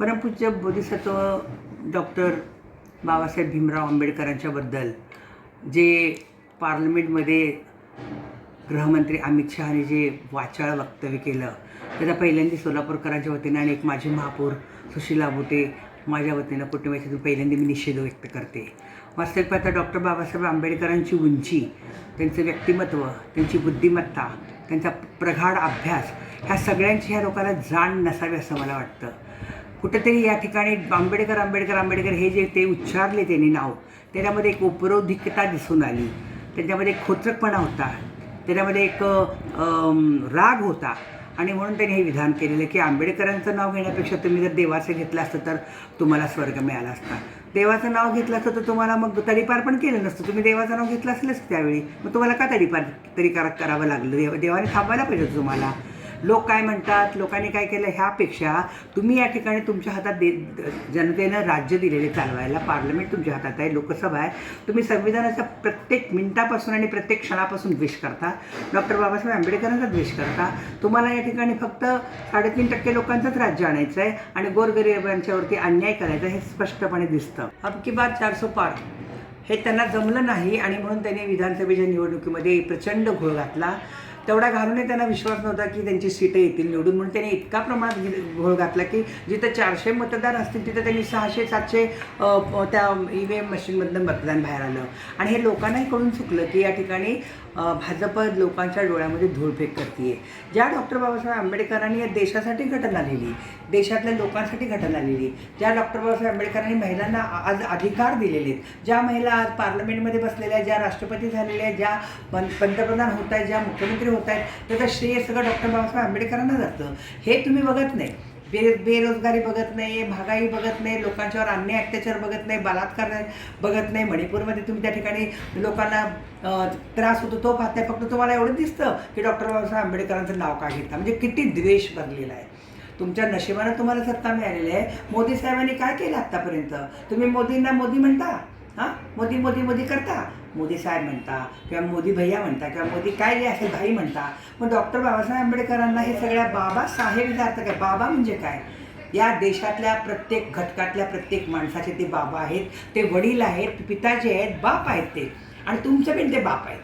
परमपूज्य बोधिसत्व डॉक्टर बाबासाहेब भीमराव आंबेडकरांच्याबद्दल जे पार्लमेंटमध्ये गृहमंत्री अमित शहाने जे वाचाळ वक्तव्य केलं त्याचा पहिल्यांदा सोलापूरकरांच्या वतीनं आणि एक माझी महापौर सुशीला बोटे माझ्या वतीनं कुटुंबाच्यातून पहिल्यांदा मी निषेध व्यक्त करते. वास्तविक पाहता डॉक्टर बाबासाहेब आंबेडकरांची उंची त्यांचं व्यक्तिमत्व त्यांची बुद्धिमत्ता त्यांचा प्रगाढ अभ्यास ह्या सगळ्यांची ह्या लोकांना जाण नसावी असं मला वाटतं. कुठंतरी या ठिकाणी आंबेडकर आंबेडकर आंबेडकर हे जे ते उच्चारले त्यांनी नाव त्याच्यामध्ये एक उपरोधिकता दिसून आली. त्याच्यामध्ये खोचकपणा होता. त्याच्यामध्ये एक राग होता. आणि म्हणून त्यांनी हे विधान केलेलं की आंबेडकरांचं नाव घेण्यापेक्षा तुम्ही जर देवाचं घेतलं असतं तर तुम्हाला स्वर्ग मिळाला असता. देवाचं नाव घेतलं असतं तर तुम्हाला मग तडीपार पण केलं नसतं. तुम्ही देवाचं नाव घेतलं असलंच त्यावेळी. मग तुम्हाला का तडीपार तरी करावं लागलं? देव देवाने थांबायला पाहिजे तुम्हाला. लोक काय म्हणतात लोकांनी काय केलं ह्यापेक्षा तुम्ही या ठिकाणी तुमच्या हातात दे जनतेनं राज्य दिलेले चालवायला पार्लमेंट तुमच्या हातात आहे लोकसभा आहे. तुम्ही संविधानाचा प्रत्येक मिनिटापासून आणि प्रत्येक क्षणापासून द्वेष करता. डॉक्टर बाबासाहेब आंबेडकरांचा द्वेष करता. तुम्हाला या ठिकाणी फक्त साडेतीन टक्के लोकांचंच राज्य आणायचं आहे आणि गोरगरिबांच्यावरती अन्याय करायचा हे स्पष्टपणे दिसतं. अब की बात चारसो पार. हे त्यांना जमलं नाही आणि म्हणून त्यांनी विधानसभेच्या निवडणुकीमध्ये प्रचंड घोळ घातला. तेवढा घालूनही त्यांना विश्वास नव्हता की त्यांची सीटं येतील निवडून. म्हणून त्यांनी इतका प्रमाणात घोळ घातला की जिथं चारशे मतदार असतील तिथं त्यांनी सहाशे सातशे त्या ई व्ही एम मशीनमधनं मतदान बाहेर आलं. आणि हे लोकांनाही कळून चुकलं की या ठिकाणी भाजप लोकांच्या डोळ्यामध्ये धूळफेक करते ज्या डॉक्टर बाबासाहेब आंबेडकरांनी या देशासाठी घटना लिहिली देशातल्या लोकांसाठी घटना लिहिली ज्या डॉक्टर बाबासाहेब आंबेडकरांनी महिलांना आज अधिकार दिलेले आहेत ज्या महिला आज पार्लमेंटमध्ये बसलेल्या आहेत, ज्या राष्ट्रपती झालेल्या आहेत ज्या पंतप्रधान होत आहेत ज्या मुख्यमंत्री होत आहेत त्याचं श्रेय सगळं डॉक्टर बाबासाहेब आंबेडकरांना जातं. हे तुम्ही बघत नाही. बे बेरोजगारी बघत नाही महागाई बघत नाही लोकांच्यावर अन्याय अत्याचार बघत नाही बलात्कार बघत नाही. मणिपूरमध्ये तुम्ही त्या ठिकाणी लोकांना त्रास होतो तो पाहताय. फक्त तुम्हाला एवढं दिसतं की डॉक्टर बाबासाहेब आंबेडकरांचं नाव का घेता म्हणजे किती द्वेष भरलेला आहे. तुमच्या नशिबानं तुम्हाला सत्ता मिळालेली आहे. मोदी साहेबांनी काय केलं आत्तापर्यंत तुम्ही मोदींना मोदी म्हणता? हां? मोदी मोदी मोदी करता? मोदी साहेब म्हणता किंवा मोदी भैया म्हणता किंवा मोदी काय जे असेल भाई म्हणता. पण डॉक्टर बाबासाहेब आंबेडकरांना हे सगळ्या बाबा साहेब अर्थ काय? बाबा म्हणजे काय? या देशातल्या प्रत्येक घटकातल्या प्रत्येक माणसाचे ते बाबा आहेत ते वडील आहेत पिताजी आहेत बाप आहेत ते. आणि तुमचे पण ते बाप आहेत.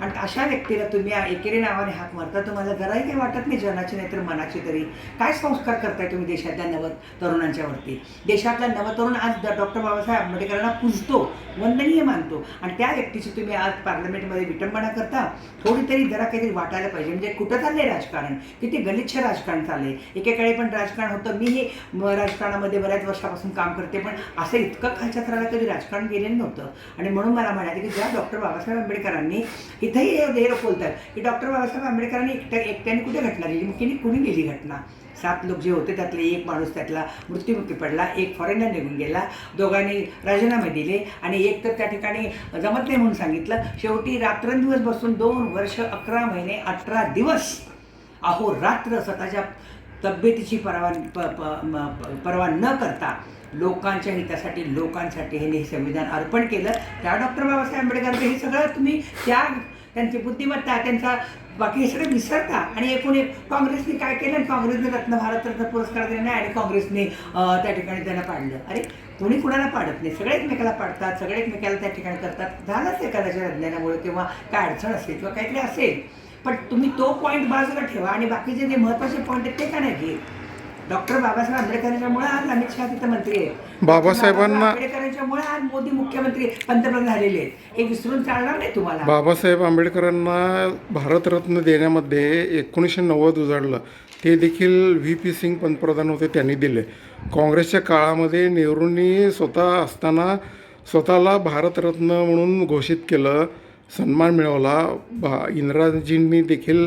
आणि अशा व्यक्तीला तुम्ही एकेरी नावाने हाक मारता तुम्हाला जराही काही वाटत नाही जनाची नाही तर मनाची तरी. काय संस्कार करताय तुम्ही देशातल्या नव तरुणांच्यावरती देशातला नवतरुण आज डॉक्टर बाबासाहेब आंबेडकरांना पूजतो वंदनीय मानतो. आणि त्या व्यक्तीची तुम्ही आज पार्लमेंटमध्ये विटंबना करता थोडी तरी जरा काहीतरी वाटायला पाहिजे. म्हणजे कुठं चाललंय राजकारण? किती गलिच्छ राजकारण चाललंय? एकेकाळी पण राजकारण होतं मीही हे राजकारणामध्ये बऱ्याच वर्षापासून काम करते पण असं इतकं खालच्या थराला कधी राजकारण गेलेलं नव्हतं. आणि म्हणून मला म्हणायचं की ज्या डॉक्टर बाबासाहेब आंबेडकरांनी इथंही हे हे बोलतात की डॉक्टर बाबासाहेब आंबेडकरांनी एकट्या एकट्याने कुठे घटना लिहिली मग किती कुणी लिहिली घटना? सात लोक जे होते त्यातले एक माणूस त्यातला मृत्युमुखी पडला एक फॉरेनला निघून गेला दोघांनी राजीनामे दिले आणि एक तर त्या ठिकाणी जमत नाही म्हणून सांगितलं. शेवटी रात्रंदिवस बसून दोन वर्ष अकरा महिने अठरा दिवस अहो रात्र स्वतःच्या तब्येतीची परवा प, प, न करता लोकांच्या हितासाठी लोकांसाठी हे संविधान अर्पण केलं. त्या डॉक्टर बाबासाहेब आंबेडकरांचं हे सगळं तुम्ही त्या त्यांची बुद्धिमत्ता त्यांचा बाकी हे सगळे विसरता. आणि एकूण एक काँग्रेसने काय केलं? आणि काँग्रेसने रत्न भारतरत्न पुरस्कार दिला नाही आणि काँग्रेसने त्या ठिकाणी त्यांना पाडलं. अरे कोणी कुणाला पाडत नाही? सगळे एकमेकाला पाडतात सगळे एकमेकाला त्या ठिकाणी करतात. झालंच एखाद्याच्या अज्ञानामुळे किंवा काय अडचण असेल किंवा काहीतरी असेल. पण तुम्ही तो पॉईंट बाजूला ठेवा आणि बाकीचे जे महत्त्वाचे पॉईंट आहेत ते का नाही घेत? डॉक्टर बाबासाहेब आंबेडकरांच्यामुळे आज अमित शहा तिथं मंत्री आहेत बाबासाहेबांना- आंबेडकरांच्यामुळे आज मोदी मुख्यमंत्री पंतप्रधान झालेले आहेत. हे विसरून चालणार नाही तुम्हाला? बाबासाहेब आंबेडकरांना भारतरत्न देण्यामध्ये एकोणीसशे नव्वद उजाडलं. ते देखील व्ही पी सिंग पंतप्रधान होते त्यांनी दिले. काँग्रेसच्या काळामध्ये नेहरूंनी स्वतः असताना स्वतःला भारतरत्न म्हणून घोषित केलं सन्मान मिळवला. भा इंदिराजींनी देखील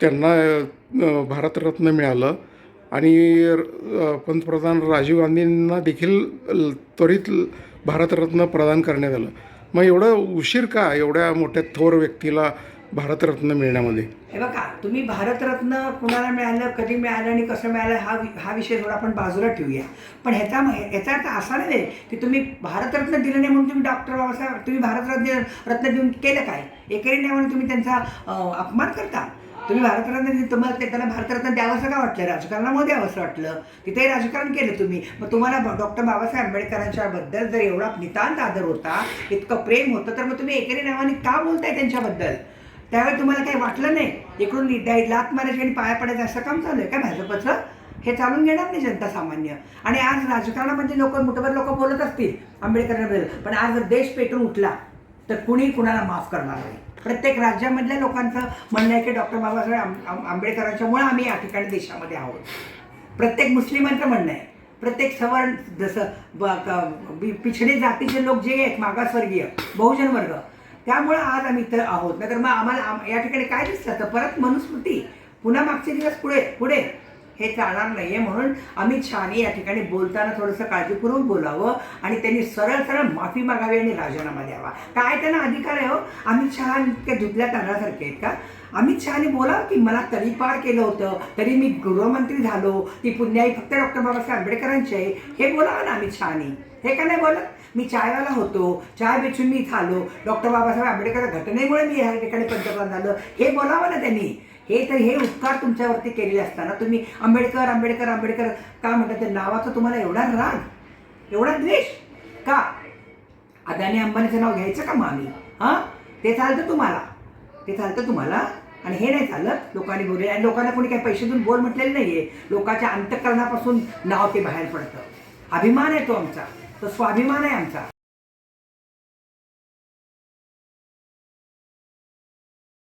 त्यांना भारतरत्न मिळालं. आणि पंतप्रधान राजीव गांधींना देखील त्वरित भारतरत्न प्रदान करण्यात आलं. मग एवढं उशीर का एवढ्या मोठ्या थोर व्यक्तीला भारतरत्न मिळण्यामध्ये? हे बघा तुम्ही भारतरत्न कुणाला मिळालं कधी मिळालं आणि कसं मिळालं हा वि- हा विषय थोडा आपण बाजूला ठेवूया. पण ह्याचा याचा अर्थ असा नाही की तुम्ही भारतरत्न दिलं नाही म्हणून तुम्ही डॉक्टर बाबासाहेब तुम्ही भारतरत्न रत्न देऊन केलं काय? एकेरी नाही म्हणून तुम्ही त्यांचा अपमान करता? तुम्ही भारतरत्न तुम्हाला ते त्यांना भारतरत्न द्यावंसं का वाटलं? राजकारणामुळे द्यावंसं वाटलं. तिथे राजकारण केलं तुम्ही. मग तुम्हाला डॉक्टर बाबासाहेब आंबेडकरांच्या बद्दल जर एवढा नितांत आदर होता इतकं प्रेम होतं तर मग तुम्ही एकेरी नावाने का बोलताय त्यांच्याबद्दल? त्यावेळी तुम्हाला काही वाटलं नाही? इकडून लात मारायची आणि पाया पडायचं असं काम चालू आहे का भाजपचं? हे चालून घेणार नाही जनता सामान्य. आणि आज राजकारणामध्ये लोक मोठभर लोक बोलत असतील आंबेडकरांबद्दल. पण आज जर देश पेटून उठला तर कुणी कुणाला माफ करणार नाही. प्रत्येक राज्यामधल्या लोकांचं म्हणणं आहे की डॉक्टर बाबासाहेब आंब- आंबेडकरांच्यामुळे आम्ही या ठिकाणी देशामध्ये आहोत. प्रत्येक मुस्लिमांचं म्हणणं आहे. प्रत्येक सवर्ण जसं पिछडे जातीचे लोक जे आहेत मागासवर्गीय बहुजन वर्ग त्यामुळं आज आम्ही इथं आहोत. नाहीतर मग आम्हाला या ठिकाणी काय दिसलं तर परत मनुस्मृती पुन्हा मागचे दिवस पुढे पुढे. हे चालणार नाहीये म्हणून अमित शहाने या ठिकाणी बोलताना थोडंसं काळजीपूर्वक बोलावं आणि त्यांनी सरळ सरळ माफी मागावी आणि राजीनामा द्यावा. काय त्यांना अधिकार आहे हो? अमित शहा इतक्या धुतल्या तांदळासारखे आहेत का? अमित शहाने बोलावं की मला तरी पार केलं होतं तरी मी गृहमंत्री झालो ती पुण्याई फक्त डॉक्टर बाबासाहेब आंबेडकरांची आहे. हे बोलावं ना अमित शहाने. हे का नाही बोलत? मी चायवाला होतो चाय बेचून मी इथं आलो डॉक्टर बाबासाहेब आंबेडकर घटनेमुळे मी या ठिकाणी पंतप्रधान झालं. हे बोलावं ना त्यांनी. हे तर हे उपकार तुमच्यावरती केलेले असताना तुम्ही आंबेडकर आंबेडकर आंबेडकर का म्हणतात त्या नावाचा तुम्हाला एवढा राग एवढा द्वेष का? अदानी अंबानीचं नाव घ्यायचं का मग आम्ही हां? ते चालतं तुम्हाला. ते चालतं तुम्हाला. आणि हे नाही चालत. लोकांनी बोलले आणि लोकांना कोणी काही पैसे देऊन बोल म्हटलेलं नाहीये. लोकांच्या अंतकरणापासून नाव ते बाहेर पडतं. अभिमान आहे तो आमचा. तो स्वाभिमान आहे आमचा.